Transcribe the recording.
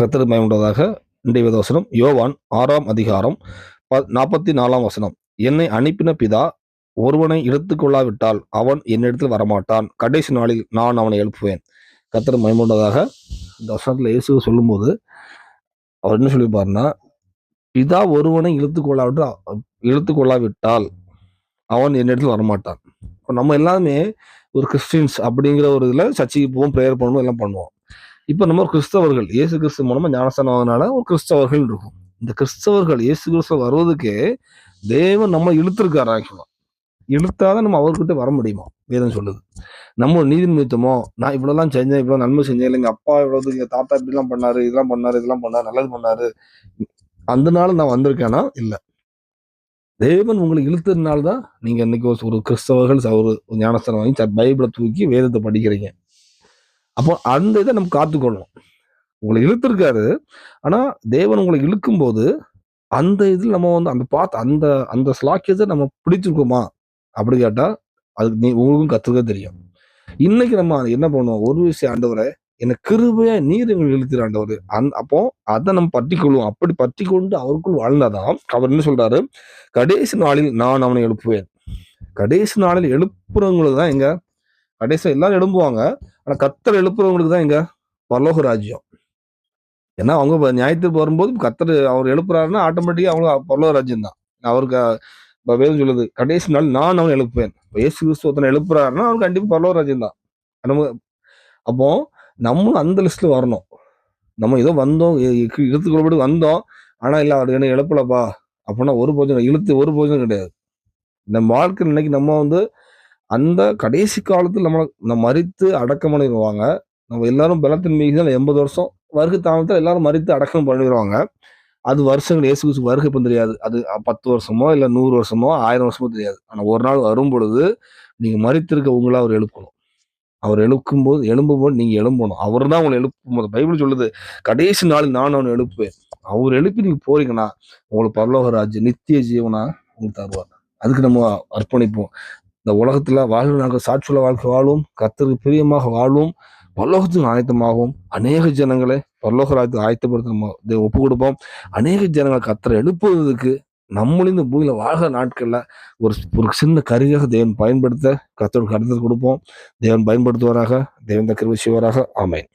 கர்த்தர் மயமுண்டதாக இன்றைய வசனம் யோவான் ஆறாம் அதிகாரம் ப- நாற்பத்தி நாலாம் வசனம். என்னை அனுப்பின பிதா ஒருவனை எடுத்துக்கொள்ளாவிட்டால் அவன் என்னிடத்தில் வரமாட்டான். கடைசி நாளில் நான் அவனை எழுப்புவேன். கத்திர மயமுண்டதாக இந்த வசனத்தில் இயேசு சொல்லும்போது அவர் என்ன சொல்லியிருப்பாருன்னா பிதா ஒருவனை இழுத்துக்கொள்ளாவிட்டால் இழுத்துக்கொள்ளாவிட்டால் அவன் என்னிடத்தில் வரமாட்டான். இப்போ நம்ம எல்லாமே ஒரு கிறிஸ்டின்ஸ் அப்படிங்கிற ஒரு இதில் சர்ச்சைக்கு போவோம் ப்ரேயர் பண்ணுவோம் எல்லாம் பண்ணுவோம். இப்போ நம்ம ஒரு கிறிஸ்தவர்கள் இயேசு கிறிஸ்து மூலமாக ஞானஸ்தானம் ஆனதுனால ஒரு கிறிஸ்தவர்கள் இருக்கும். இந்த கிறிஸ்தவர்கள் இயேசு கிறிஸ்துவ வருவதுக்கே தேவன் நம்ம இழுத்துருக்காரு ஆக்சுவலாக இழுத்தாதான் நம்ம அவர்கிட்ட வர முடியுமா? வேதம் சொல்லுது. நம்ம நீதி நிமித்தமோ நான் இவ்வளோலாம் செஞ்சேன் இவ்வளோ நன்மை செஞ்சேன் இல்லை எங்கள் அப்பா இவ்வளோ எங்கள் தாத்தா இப்படிலாம் பண்ணாரு இதெல்லாம் பண்ணாரு இதெல்லாம் பண்ணாரு நல்லது பண்ணாரு. அந்த நாள் நான் வந்திருக்கேனா? இல்லை. தேவன் உங்களை இழுத்ததுனால தான் நீங்கள் இன்னைக்கு ஒரு கிறிஸ்தவர்கள் ஒரு ஞானஸ்தானம் வாங்கி பைபிளை தூக்கி வேதத்தை படிக்கிறீங்க. அப்போ அந்த இதை நம்ம காத்துக்கொள்ளணும். உங்களை இழுத்துருக்காரு. ஆனா தேவன் உங்களை இழுக்கும் போது அந்த இதில் நம்ம வந்து அந்த பார்த்து அந்த அந்த ஸ்லாக்கியத்தை நம்ம பிடிச்சிருக்கோமா? அப்படி கேட்டா அதுக்கு நீ உங்களுக்கும் கத்துக்க தெரியும். இன்னைக்கு நம்ம என்ன பண்ணுவோம்? ஒரு விஷயம் ஆண்டவரை என்ன கிருபையா நீர் எங்களை இழுத்துற ஆண்டவர். அந் அப்போ அதை நம்ம பற்றி கொள்வோம் அப்படி பற்றி கொண்டு அவருக்குள் வாழ்ந்தாதான் அவர் என்ன சொல்றாரு? கடைசி நாளில் நான் அவனை எழுப்புவேன். கடைசி நாளில் எழுப்புறவங்களுக்கு தான் எங்க கடைசி எல்லாரும் எழும்புவாங்க. ஆனா கத்தர் எழுப்புறவங்களுக்கு தான் இங்க பரலோக ராஜ்யம். ஏன்னா அவங்க நியாயத்துக்கு வரும்போது கத்தர் அவர் எழுப்புறாருன்னா ஆட்டோமேட்டிக்கா அவங்க பரலோக ராஜ்யம் தான். அவருக்கு வேதம் சொல்லுது கடைசி நாள் நான் அவன் எழுப்புவேன். இப்ப இயேசு கிறிஸ்துவத்தனை எழுப்புறாருன்னா அவன் கண்டிப்பாக பரலோக ராஜ்யம் தான். நம்ம அப்போ நம்மளும் அந்த லிஸ்ட்ல வரணும். நம்ம ஏதோ வந்தோம் இழுத்துக்கொள்ளப்பட்டு வந்தோம் ஆனா இல்லை அவர் என்ன எழுப்பலப்பா அப்படின்னா ஒரு போஜனம் இழுத்து ஒரு போஜனம் கிடையாது. நம்ம வாழ்க்கை இன்னைக்கு நம்ம வந்து அந்த கடைசி காலத்தில் நம்மளை நம்ம மறித்து அடக்கம் பண்ணிடுவாங்க. நம்ம எல்லாரும் பலத்தின் மீது எண்பது வருஷம் வருகை தாமத்தில் எல்லாரும் மறித்து அடக்கம் பண்ணிடுவாங்க. அது வருஷங்கள் இயேசு கிறிஸ்து வருகை இப்போ தெரியாது. அது பத்து வருஷமோ இல்லை நூறு வருஷமோ ஆயிரம் வருஷமோ தெரியாது. ஆனால் ஒரு நாள் வரும் பொழுது நீங்கள் மறித்திருக்க உங்களை அவர் எழுப்பணும். அவர் எழுக்கும்போது எழும்பும்போது நீங்கள் எழும்பணும். அவர் தான் உங்களை எழுப்பும்போது. பைபிள் சொல்லுது கடைசி நாள் நான் அவனை எழுப்புவேன். அவர் எழுப்பி நீங்கள் போறீங்கன்னா உங்களுக்கு பரலோகராஜ் நித்திய ஜீவனா உங்களுக்கு தருவார். அதுக்கு நம்ம அர்ப்பணிப்போம். இந்த உலகத்தில் வாழ்வு நாங்கள் சாட்சியுள்ள வாழ்க்கை வாழும் கத்தருக்கு பிரியமாக வாழும் பல்லோகத்துக்கு ஆயத்தமாகவும் அநேக ஜனங்களை பல்லோக ராஜ்யத்துக்கு ஆயத்தப்படுத்த நம்ம ஒப்பு கொடுப்போம். அநேக ஜனங்களை கத்தரை எழுப்புவதற்கு நம்மளும் இந்த பூமியில் வாழ்கிற நாட்களில் ஒரு ஒரு சின்ன கருவியாக தேவன் பயன்படுத்த கத்தருக்கு கருத்து கொடுப்போம். தேவன் பயன்படுத்துவாராக. தேவன் தக்கிர செய்வாராக. ஆமேன்.